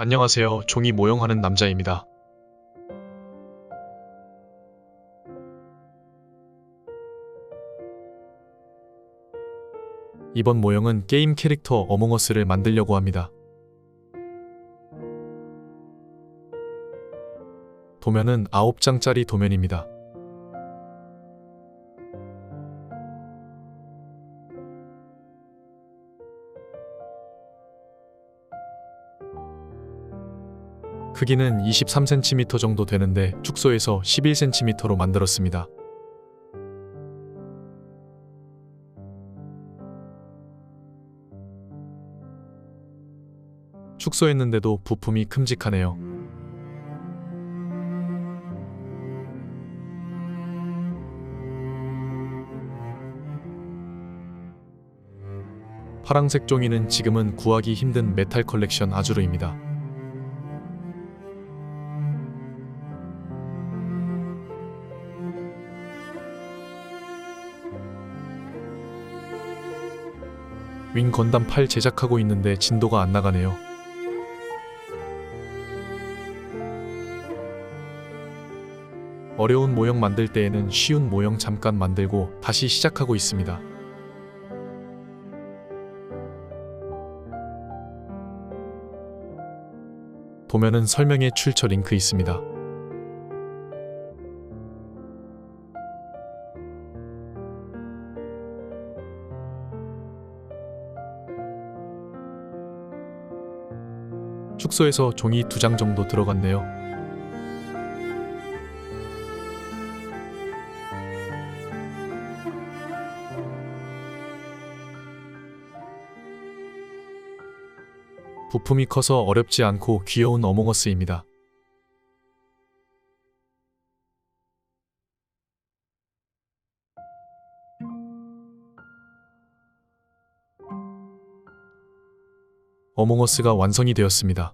안녕하세요. 종이 모형하는 남자입니다. 이번 모형은 게임 캐릭터 어몽어스를 만들려고 합니다. 도면은 9장짜리 도면입니다. 크기는 23cm 정도 되는데 축소해서 11cm로 만들었습니다. 축소했는데도 부품이 큼직하네요. 파랑색 종이는 지금은 구하기 힘든 메탈 컬렉션 아주르입니다. 윙 건담 8 제작하고 있는데 진도가 안 나가네요. 어려운 모형 만들 때에는 쉬운 모형 잠깐 만들고 다시 시작하고 있습니다. 도면은 설명에 출처 링크 있습니다. 축소해서 종이 두 장 정도 들어갔네요. 부품이 커서 어렵지 않고 귀여운 어몽어스입니다. 어몽어스가 완성이 되었습니다.